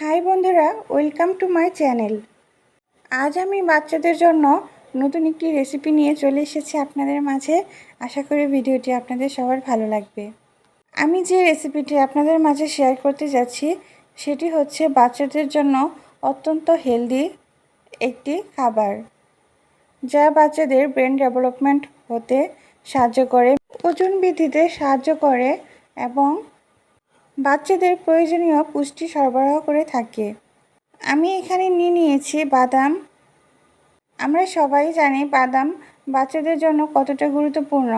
High বন্ধুরা, welcome to my channel. আজ আমি বাচ্চাদের জন্য নতুন একটি রেসিপি নিয়ে চলে এসেছি আপনাদের মাঝে। আশা করি ভিডিওটি আপনাদের সবার ভালো লাগবে। আমি যে রেসিপিটি আপনাদের মাঝে শেয়ার করতে যাচ্ছি, সেটি হচ্ছে বাচ্চাদের জন্য অত্যন্ত হেলদি একটি খাবার, যা বাচ্চাদের ব্রেন ডেভেলপমেন্ট হতে সাহায্য করে, ওজন বৃদ্ধিতে সাহায্য করে এবং বাচ্চাদের প্রয়োজনীয় পুষ্টি সরবরাহ করে থাকে। আমি এখানে নিয়ে নিয়েছি বাদাম। আমরা সবাই জানি বাদাম বাচ্চাদের জন্য কতটা গুরুত্বপূর্ণ।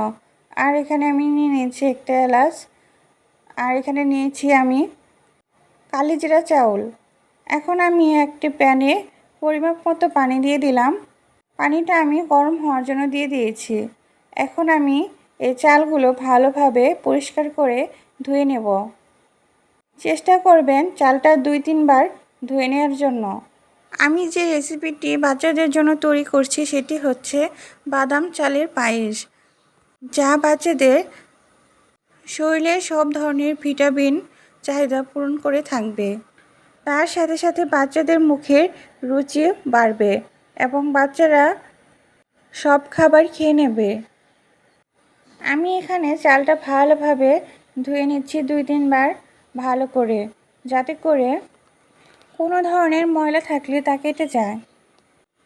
আর এখানে আমি নিয়ে নিয়েছি একটা এলাচ। আর এখানে নিয়েছি আমি কালিজিরা চাউল। এখন আমি একটি প্যানে পরিমাপ মতো পানি দিয়ে দিলাম। পানিটা আমি গরম হওয়ার জন্য দিয়ে দিয়েছি। এখন আমি এই চালগুলো ভালোভাবে পরিষ্কার করে ধুয়ে নেব। চেষ্টা করবেন চালটা দুই, তিনবার ধুয়ে নেওয়ার জন্য। আমি যে রেসিপিটি বাচ্চাদের জন্য তৈরি করছি সেটি হচ্ছে বাদাম চালের পায়েস, যা বাচ্চাদের শরীরে সব ধরনের ভিটামিন চাহিদা পূরণ করে থাকবে। তার সাথে সাথে বাচ্চাদের মুখের রুচি বাড়বে এবং বাচ্চারা সব খাবার খেয়ে নেবে। আমি এখানে চালটা ভালোভাবে ধুয়ে নিচ্ছি দুই, তিনবার। ভালো করে, যাতে করে কোনো ধরনের ময়লা থাকলে তা কেটে যায়।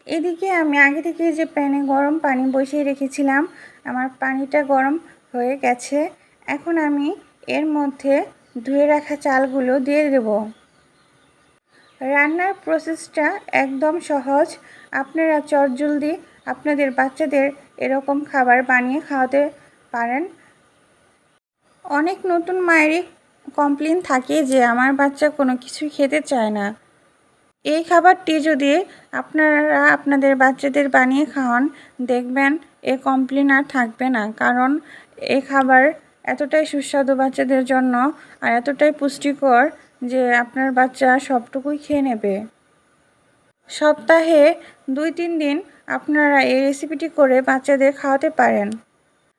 এদিকে আমি আগে থেকে যে প্যানে গরম পানি বসিয়ে রেখেছিলাম, আমার পানিটা গরম হয়ে গেছে। এখন আমি এর মধ্যে ধুয়ে রাখা চালগুলো দিয়ে দেব। রান্নার প্রসেসটা একদম সহজ। আপনারা চটজলদি আপনাদের বাচ্চাদের এরকম খাবার বানিয়ে খাওয়াতে পারেন। অনেক নতুন মায়েরই কমপ্লেন থাকে যে আমার বাচ্চা কোনো কিছুই খেতে চায় না। এই খাবারটি যদি আপনারা আপনাদের বাচ্চাদের বানিয়ে খাওয়ান, দেখবেন এ কমপ্লেন আর থাকবে না। কারণ এই খাবার এতটাই সুস্বাদু বাচ্চাদের জন্য আর এতটাই পুষ্টিকর যে আপনার বাচ্চা সবটুকুই খেয়ে নেবে। সপ্তাহে দুই তিন দিন আপনারা এই রেসিপিটি করে বাচ্চাদের খাওয়াতে পারেন।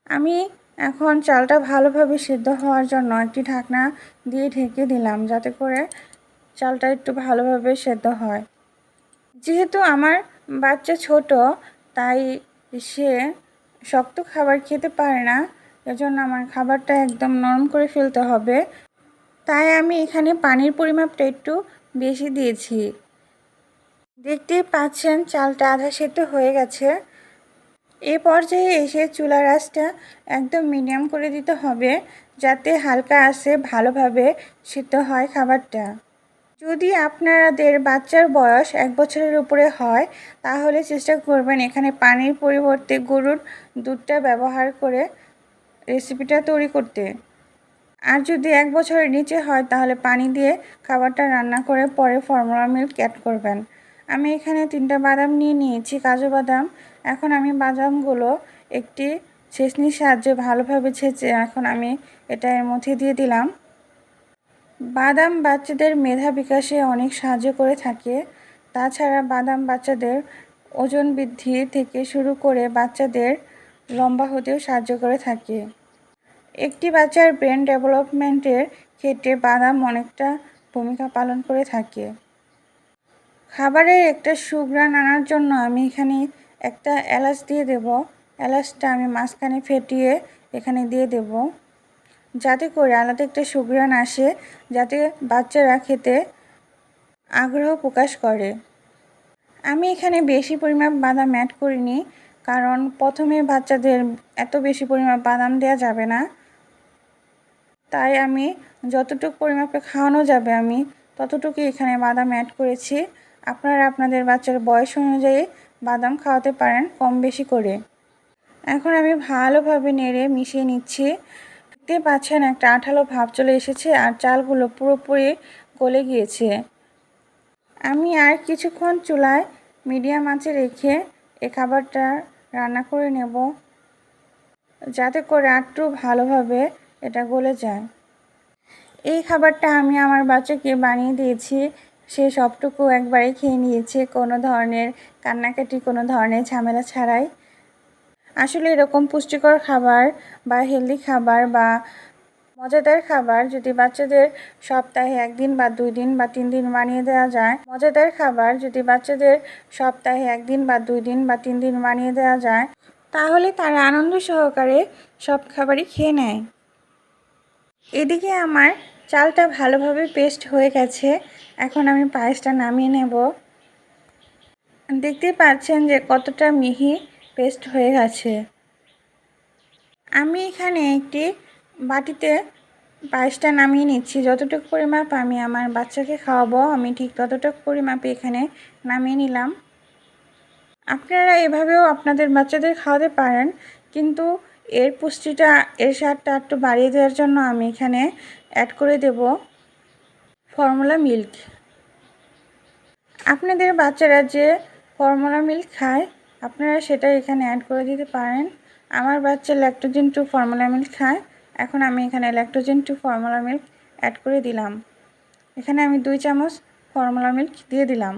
আমি এখন চালটা ভালোভাবে সিদ্ধ হওয়ার জন্য একটি ঢাকনা দিয়ে ঢেকে দিলাম যাতে করে চালটা একটু ভালোভাবে সেদ্ধ হয়। যেহেতু আমার বাচ্চা ছোট, তাই সে শক্ত খাবার খেতে পারে না। এজন্য আমার খাবারটা একদম নরম করে ফেলতে হবে। তাই আমি এখানে পানির পরিমাপটা একটু বেশি দিয়েছি। দেখতেই পাচ্ছেন, চালটা আধা সেদ্ধ হয়ে গেছে। এ পর্যায়ে এসে চুলা রাসটা একদম মিডিয়াম করে দিতে হবে যাতে হালকা আসে ভালোভাবে সিদ্ধ হয় খাবারটা। যদি আপনাদের বাচ্চার বয়স এক বছরের উপরে হয়, তাহলে চেষ্টা করবেন এখানে পানির পরিবর্তে গরুর দুধটা ব্যবহার করে রেসিপিটা তৈরি করতে। আর যদি এক বছরের নিচে হয়, তাহলে পানি দিয়ে খাবারটা রান্না করে পরে ফর্মুলা মিল্ক অ্যাড করবেন। আমি এখানে তিনটা বাদাম নিয়ে নিয়েছি, কাজু বাদাম। এখন আমি বাদামগুলো একটি ছেঁচনির সাহায্যে ভালোভাবে ছেঁচে এখন আমি এটা এর মধ্যে দিয়ে দিলাম। বাদাম বাচ্চাদের মেধা বিকাশে অনেক সাহায্য করে থাকে। তাছাড়া বাদাম বাচ্চাদের ওজন বৃদ্ধি থেকে শুরু করে বাচ্চাদের লম্বা হতেও সাহায্য করে থাকে। একটি বাচ্চার ব্রেন ডেভেলপমেন্টের ক্ষেত্রে বাদাম অনেকটা ভূমিকা পালন করে থাকে। খাবারের একটা সুগ্রান আনার জন্য আমি এখানে একটা এলাচ দিয়ে দেব। এলাচটা আমি মাঝখানে ফেটিয়ে এখানে দিয়ে দেব। যাতে করে আলাদা একটা সুগ্রান আসে, যাতে বাচ্চারা খেতে আগ্রহ প্রকাশ করে। আমি এখানে বেশি পরিমাণ বাদাম অ্যাড করিনি, কারণ প্রথমে বাচ্চাদের এত বেশি পরিমাণ বাদাম দেওয়া যাবে না। তাই আমি যতটুকু পরিমাপে খাওয়ানো যাবে আমি ততটুকুই এখানে বাদাম অ্যাড করেছি। আপনারা আপনাদের বাচ্চার বয়স অনুযায়ী বাদাম খাওয়াতে পারেন কম বেশি করে। এখন আমি ভালোভাবে নেড়ে মিশিয়ে নিচ্ছি। দেখতে পাচ্ছেন একটা আঠালো ভাব চলে এসেছে আর চালগুলো পুরোপুরি গলে গিয়েছে। আমি আর কিছুক্ষণ চুলায় মিডিয়াম আঁচে রেখে এ খাবারটা রান্না করে নেব, যাতে করে একটু ভালোভাবে এটা গলে যায়। এই খাবারটা আমি আমার বাচ্চাকে বানিয়ে দিয়েছি। সে সবটুকু একবারে খেয়ে নিয়েছে কোনো ধরনের কান্নাকাটি, কোনো ধরনের ঝামেলা ছাড়াই। আসলে এরকম পুষ্টিকর খাবার বা হেলদি খাবার বা মজাদার খাবার যদি বাচ্চাদের সপ্তাহে একদিন বা দুই দিন বা তিন দিন বানিয়ে দেওয়া যায়, মজাদার খাবার যদি বাচ্চাদের সপ্তাহে একদিন বা দুই দিন বা তিন দিন বানিয়ে দেওয়া যায়, তাহলে তারা আনন্দ সহকারে সব খাবারই খেয়ে নেয়। এদিকে আমার চালটা ভালোভাবে পেস্ট হয়ে গেছে। এখন আমি পায়েসটা নামিয়ে নেব। দেখতেই পাচ্ছেন যে কতটা মিহি পেস্ট হয়ে গেছে। আমি এখানে একটি বাটিতে পায়েসটা নামিয়ে নিচ্ছি। যতটুকু পরিমাপ আমি আমার বাচ্চাকে খাওয়াবো, আমি ঠিক ততটুকু পরিমাপে এখানে নামিয়ে নিলাম। আপনারা এভাবেও আপনাদের বাচ্চাদের খাওয়াতে পারেন, কিন্তু এর পুষ্টিটা, এর স্বাদটা একটু বাড়িয়ে দেওয়ার জন্য আমি এখানে অ্যাড করে দেব ফর্মুলা মিল্ক আপনাদের বাচ্চারা যে ফর্মুলা মিল্ক খায়, আপনারা সেটা এখানে অ্যাড করে দিতে পারেন। আমার বাচ্চা ল্যাক্টোজেন টু ফর্মুলা মিল্ক খায়, এখন আমি এখানে Lactogen two formula milk add করে দিলাম। এখানে আমি দুই চামচ ফর্মুলা মিল্ক দিয়ে দিলাম।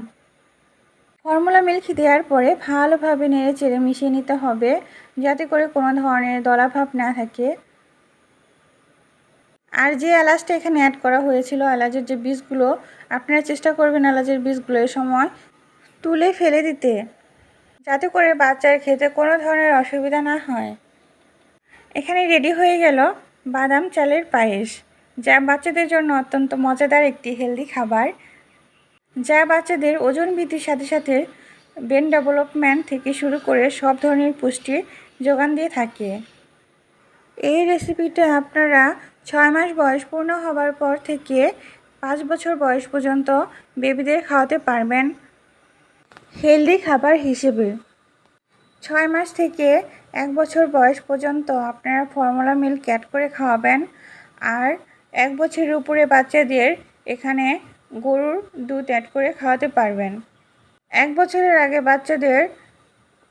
ফর্মুলা মিল্ক দেওয়ার পরে ভালোভাবে নেড়ে চেড়ে মিশিয়ে নিতে হবে, যাতে করে কোনো ধরনের দলাভাব না থাকে। আর যে এলাচটা এখানে অ্যাড করা হয়েছিল, এলাচের যে বীজগুলো, আপনারা চেষ্টা করবেন এলাচের বীজগুলো এ সময় তুলে ফেলে দিতে, যাতে করে বাচ্চার খেতে কোনো ধরনের অসুবিধা না হয়। এখানে রেডি হয়ে গেল বাদাম চালের পায়েস, যা বাচ্চাদের জন্য অত্যন্ত মজাদার একটি হেলদি খাবার। যা বাচ্চাদের ওজন বৃদ্ধির সাথে সাথে ব্রেন ডেভেলপমেন্ট থেকে শুরু করে সব ধরনের পুষ্টি যোগান দিয়ে থাকে। এই রেসিপিটা আপনারা ছয় মাস বয়স পূর্ণ হবার পর থেকে পাঁচ বছর বয়স পর্যন্ত বেবিদের খাওয়াতে পারবেন। হেলদি খাবার হিসেবে ছয় মাস থেকে এক বছর বয়স পর্যন্ত আপনারা ফর্মুলা মিল্ক অ্যাড করে খাওয়াবেন। আর এক বছরের উপরে বাচ্চাদের এখানে গরুর দুধ অ্যাড করে খাওয়াতে পারবেন। এক বছরের আগে বাচ্চাদের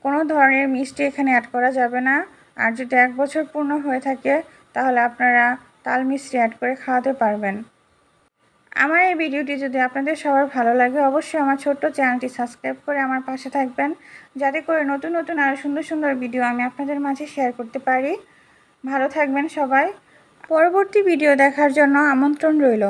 কোনো ধরনের মিষ্টি এখানে অ্যাড করা যাবে না। আর যদি এক বছর পূর্ণ হয়ে থাকে, তাহলে আপনারা তাল মিষ্টি অ্যাড করে খাওয়াতে পারবেন। আমার এই ভিডিওটি যদি আপনাদের সবার ভালো লাগে, অবশ্যই আমার ছোট্ট চ্যানেলটি সাবস্ক্রাইব করে আমার পাশে থাকবেন। যাতে করে নতুন নতুন আরও সুন্দর সুন্দর ভিডিও আমি আপনাদের মাঝে শেয়ার করতে পারি। ভালো থাকবেন সবাই। পরবর্তী ভিডিও দেখার জন্য আমন্ত্রণ রইল।